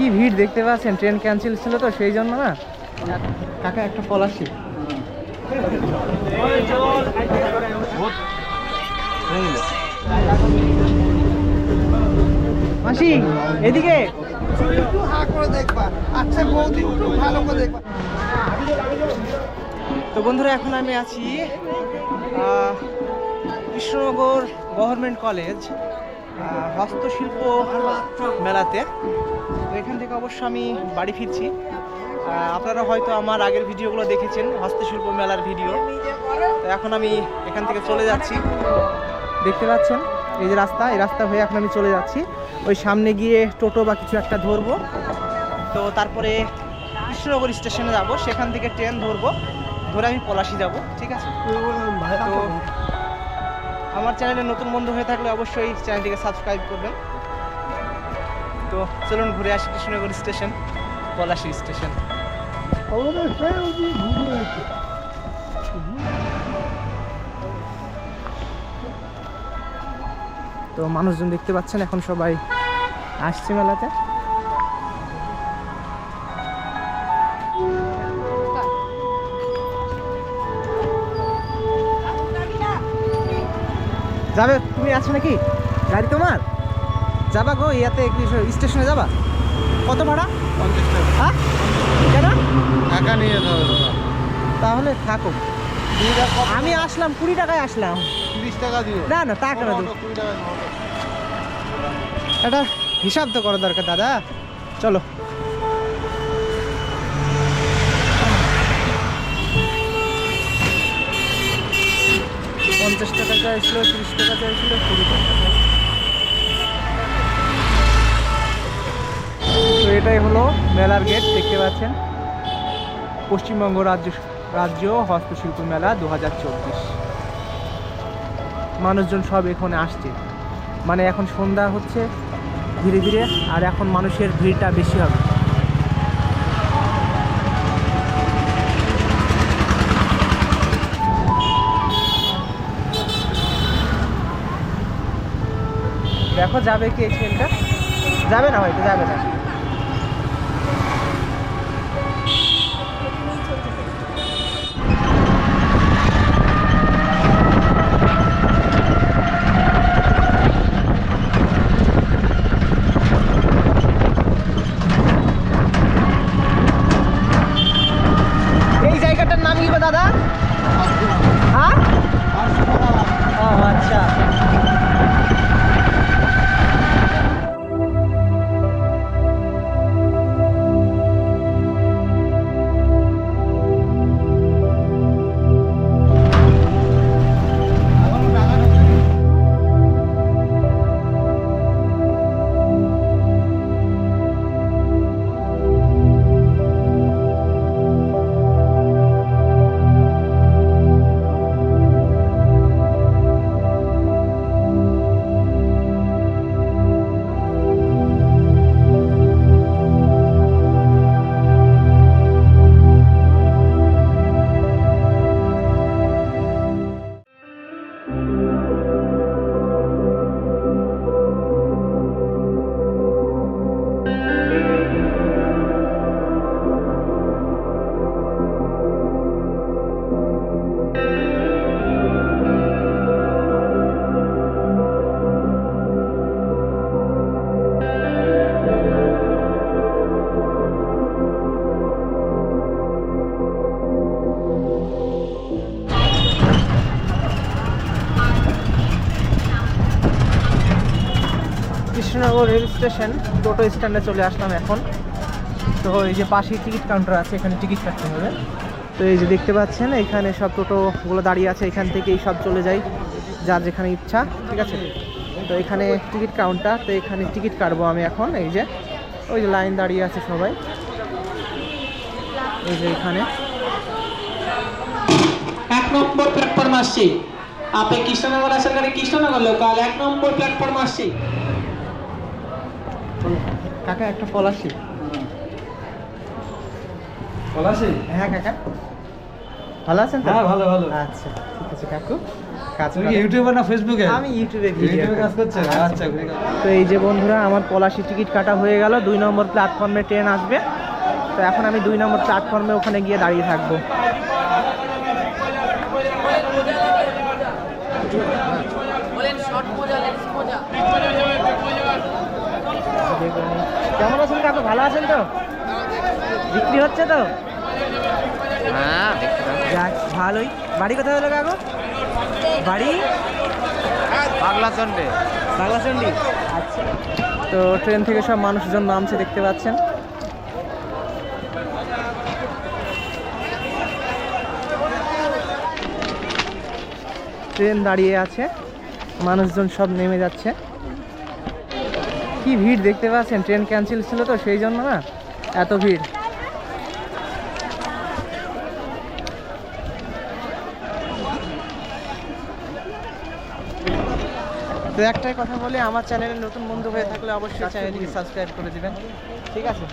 কি ভিড় দেখতে পাচ্ছেন? ট্রেন ক্যান্সেল ছিল তো, সেই জন্য না? কাকা, একটা পলাশি। মাসি, এদিকে। দেখবা আচ্ছা ভালো দেখবা তো বন্ধুরা, এখন আমি আছি কৃষ্ণনগর গভর্নমেন্ট কলেজ। হস্তশিল্প মেলাতে। তো এখান থেকে অবশ্য আমি বাড়ি ফিরছি। আপনারা হয়তো আমার আগের ভিডিওগুলো দেখেছেন হস্তশিল্প মেলার ভিডিও। তো এখন আমি এখান থেকে চলে যাচ্ছি। দেখতে পাচ্ছেন এই যে রাস্তা এই রাস্তা হয়ে এখন আমি চলে যাচ্ছি। ওই সামনে গিয়ে টোটো বা কিছু একটা ধরবো। তো তারপরে কৃষ্ণনগর স্টেশনে যাব সেখান থেকে ট্রেন ধরবো। ধরে আমি পলাশি যাব ঠিক আছে? তো আমার চ্যানেলে নতুন বন্ধু হয়ে থাকলে অবশ্যই চ্যানেলটিকে সাবস্ক্রাইব করবেন। তো চলুন ঘুরে আসি কৃষ্ণনগর স্টেশন, পলাশি স্টেশন। তো মানুষজন দেখতে পাচ্ছেন এখন সবাই আসছে মেলাতে। যাবে তুমি আছো নাকি? গাড়ি তোমার? যাবা গো ইয়াতে স্টেশনে যাবা? কত ভাড়া? পঞ্চাশ টাকা। হ্যাঁ? কেন? টাকা নিয়ে তাহলে থাকো। আমি আসলাম কুড়ি টাকায় আসলাম। তিরিশ টাকা দিও। না না টাকা না দিও। এটা হিসাব তো করা দরকার দাদা। চলো। পঞ্চাশ টাকা চাইছিল, তিরিশ টাকা চাইছিল, কুড়ি টাকা তো এটাই হলো মেলার গেট দেখতে পাচ্ছেন। পশ্চিমবঙ্গ রাজ্য রাজ্য হস্তশিল্প মেলা দু হাজার চব্বিশ। মানুষজন সব এখানে আসছে। মানে এখন সন্ধ্যা হচ্ছে ধীরে ধীরে, আর এখন মানুষের ভিড়টা বেশি হবে। দেখো যাবে কি এই ট্রেনটা যাবে না হয়তো যাবে না। এই জায়গাটার নাম কি গো দাদা? হ্যাঁ? ও আচ্ছা। কৃষ্ণনগর রেল স্টেশন টোটো স্ট্যান্ডে চলে আসলাম এখন। তো এই যে পাশেই টিকিট কাউন্টার আছে, এখানে টিকিট কাটতে হবে। তো এই যে দেখতে পাচ্ছেন, এখানে সব টোটোগুলো দাঁড়িয়ে আছে, এখান থেকেই সব চলে যায় যার যেখানে ইচ্ছা, ঠিক আছে? তো এখানে টিকিট কাউন্টার তো এখানে টিকিট কাটবো আমি এখন, এই যে। ওই যে লাইন দাঁড়িয়ে আছে সবাই। এই যে এখানে। এক নম্বর প্ল্যাটফর্ম আসছে। আপনি কৃষ্ণনগর গাড়ি কৃষ্ণনগর লোকাল এক নম্বর প্ল্যাটফর্ম আসছে। কাকা একটা পলাশি পলাশি হ্যাঁ কাকা। ভালো আছেন হ্যাঁ, ভালো, ভালো। আচ্ছা ঠিক আছে কাকু। কাজ করে না ফেসবুকে? আমি ইউটিউবে কাজ করছেন আচ্ছা তো এই যে বন্ধুরা আমার পলাশি টিকিট কাটা হয়ে গেল। দুই নম্বর প্ল্যাটফর্মে ট্রেন আসবে। তো এখন আমি দুই নম্বর প্ল্যাটফর্মে ওখানে গিয়ে দাঁড়িয়ে থাকব। কেমন আছেন কাকু? ভালো আছেন তো? বিক্রি হচ্ছে তো? হ্যাঁ যাক ভালোই। বাড়ি কোথায় হলো কাকু? বাড়ি? পাগলা চন্ডে বাংলাচন্ডি আচ্ছা। তো ট্রেন থেকে সব মানুষজন নামছে দেখতে পাচ্ছেন। ট্রেন দাঁড়িয়ে আছে। মানুষজন সব নেমে যাচ্ছে। কি ভিড় দেখতে পাচ্ছেন? ট্রেন ক্যান্সেল ছিল তো সেই জন্য না এত ভিড়। তো একটাই কথা বলি আমার চ্যানেলে নতুন বন্ধু হয়ে থাকলে অবশ্যই চ্যানেলটিকে সাবস্ক্রাইব করে দিবেন। ঠিক আছে?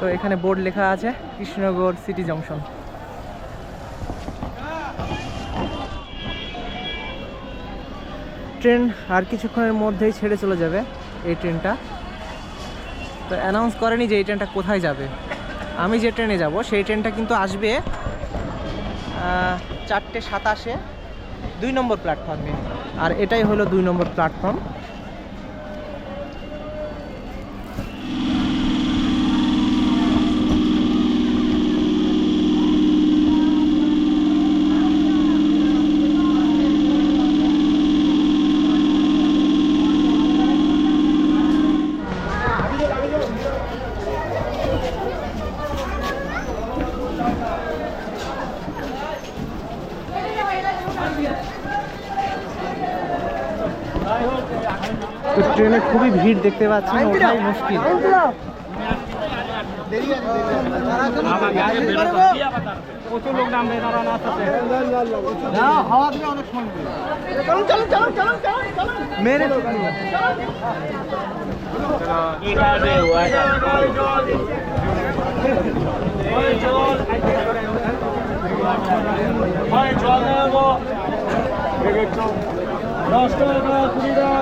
তো এখানে বোর্ড লেখা আছে কৃষ্ণনগর সিটি জংশন ট্রেন আর কিছুক্ষণের মধ্যেই ছেড়ে চলে যাবে এই ট্রেনটা। তো অ্যানাউন্স করেনি যে এই ট্রেনটা কোথায় যাবে। আমি যে ট্রেনে যাব, সেই ট্রেনটা কিন্তু আসবে চারটে সাতাশে, দুই নম্বর প্ল্যাটফর্মে আর এটাই হলো দুই নম্বর প্ল্যাটফর্ম ভিড় দেখতে পাচ্ছেন ওঠাই মুশকিল। মেরে দশ টাকা কুড়ি টাকা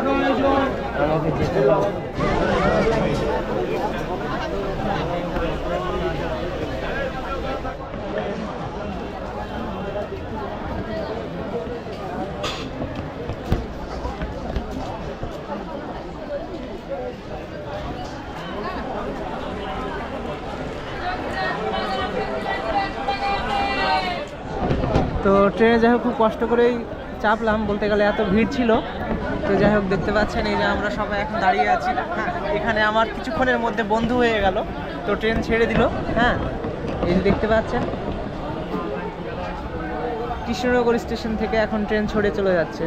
তো ট্রেনে যাই হোক খুব কষ্ট করেই চাপলাম, বলতে গেলে এত ভিড় ছিল। তো যাই হোক, দেখতে পাচ্ছেন এই যে আমরা সবাই এখন দাঁড়িয়ে আছি। হ্যাঁ, এখানে আমার কিছুক্ষণের মধ্যে বন্ধু হয়ে গেল, তো ট্রেন ছেড়ে দিল। হ্যাঁ এই যে দেখতে পাচ্ছেন। কৃষ্ণনগর স্টেশন থেকে এখন ট্রেন ছড়ে চলে যাচ্ছে।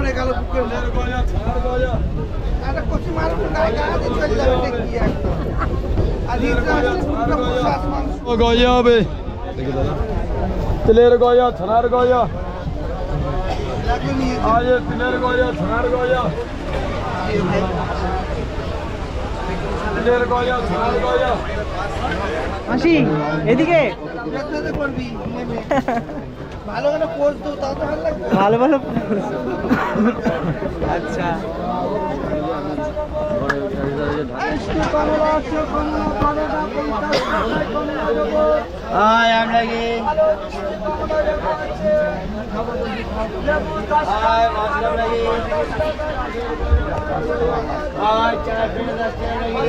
পড়ে গেল বুকের। একটা কচি মারুন গায়ে গায়ে চলে যাবে এটা কি একদম আর মাংস গয়া হবে। তিলের গয়া ছানার গয়া। আজ তিলের গয়া ছানার গয়া। তিলের গয়া ছানার গয়া। মাসি এদিকে। করবি ভালো করে পোজ দাও তাও তো ভালো লাগবে। ভালো ভালো আচ্ছা। আয় আমরা কি? আয় মাছ আমরা কি? আয় চার ফিরে যাচ্ছে আমরা কি?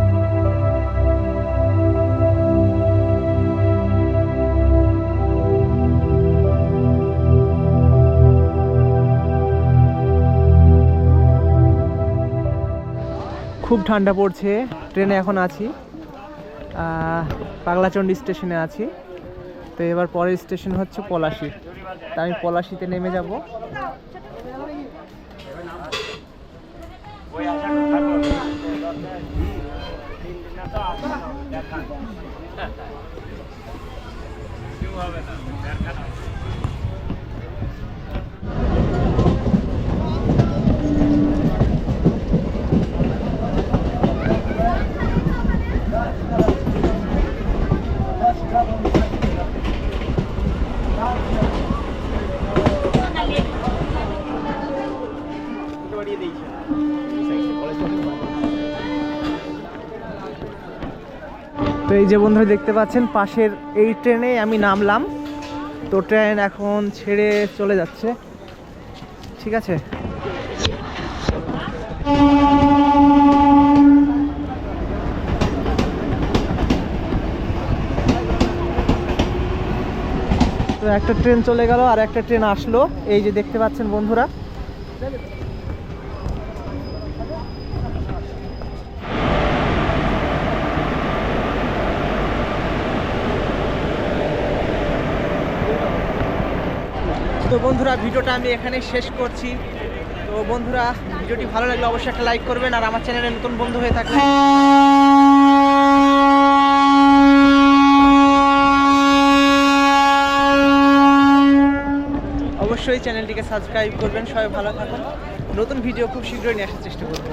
খুব ঠান্ডা পড়ছে ট্রেনে এখন আছি। আহ, পাগলাচণ্ডী স্টেশনে আছি। তো এবার পরের স্টেশন হচ্ছে পলাশি। তা আমি পলাশিতে নেমে যাব। তো এই যে বন্ধুরা দেখতে পাচ্ছেন, পাশের এই ট্রেনে আমি নামলাম। তো ট্রেন এখন ছেড়ে চলে যাচ্ছে। ঠিক আছে? তো একটা ট্রেন চলে গেল আর একটা ট্রেন আসলো। এই যে দেখতে পাচ্ছেন বন্ধুরা। তো বন্ধুরা, ভিডিওটা আমি এখানে শেষ করছি। তো বন্ধুরা, ভিডিওটি ভালো লাগলে অবশ্যই একটা লাইক করবেন আর আমার চ্যানেলে নতুন বন্ধু হয়ে থাকলে অবশ্যই চ্যানেলটিকে সাবস্ক্রাইব করবেন, সবাই ভালো থাকুন। নতুন ভিডিও খুব শীঘ্রই নিয়ে আসার চেষ্টা করব।